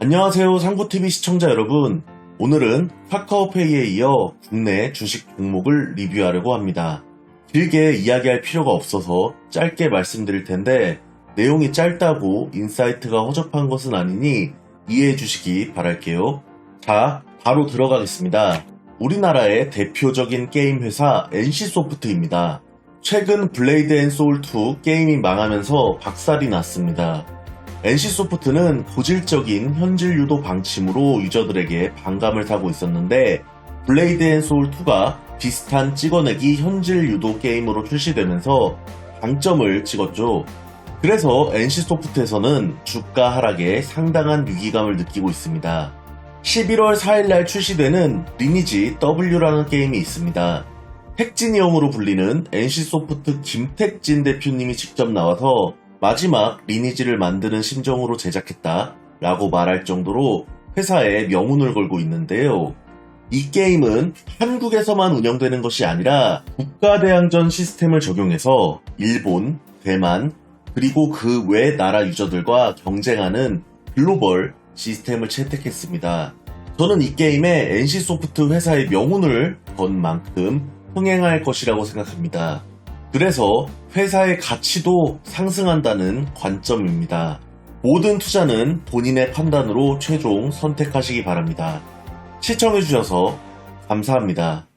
안녕하세요 상구TV 시청자 여러분. 오늘은 카카오페이에 이어 국내 주식 종목을 리뷰하려고 합니다. 길게 이야기할 필요가 없어서 짧게 말씀드릴 텐데 내용이 짧다고 인사이트가 허접한 것은 아니니 이해해 주시기 바랄게요. 자 바로 들어가겠습니다. 우리나라의 대표적인 게임 회사 NC소프트입니다. 최근 블레이드 앤 소울 2 게임이 망하면서 박살이 났습니다 NC소프트는 고질적인 현질 유도 방침으로 유저들에게 반감을 사고 있었는데 블레이드 앤 소울 2가 비슷한 찍어내기 현질 유도 게임으로 출시되면서 장점을 찍었죠. 그래서 NC소프트에서는 주가 하락에 상당한 위기감을 느끼고 있습니다. 11월 4일날 출시되는 리니지 W라는 게임이 있습니다. 택진이 형으로 불리는 NC소프트 김택진 대표님이 직접 나와서 마지막 리니지를 만드는 심정으로 제작했다 라고 말할 정도로 회사에 명운을 걸고 있는데요. 이 게임은 한국에서만 운영되는 것이 아니라 국가대항전 시스템을 적용해서 일본, 대만, 그리고 그 외 나라 유저들과 경쟁하는 글로벌 시스템을 채택했습니다. 저는 이 게임에 NC소프트 회사의 명운을 건 만큼 흥행할 것이라고 생각합니다. 그래서 회사의 가치도 상승한다는 관점입니다. 모든 투자는 본인의 판단으로 최종 선택하시기 바랍니다. 시청해주셔서 감사합니다.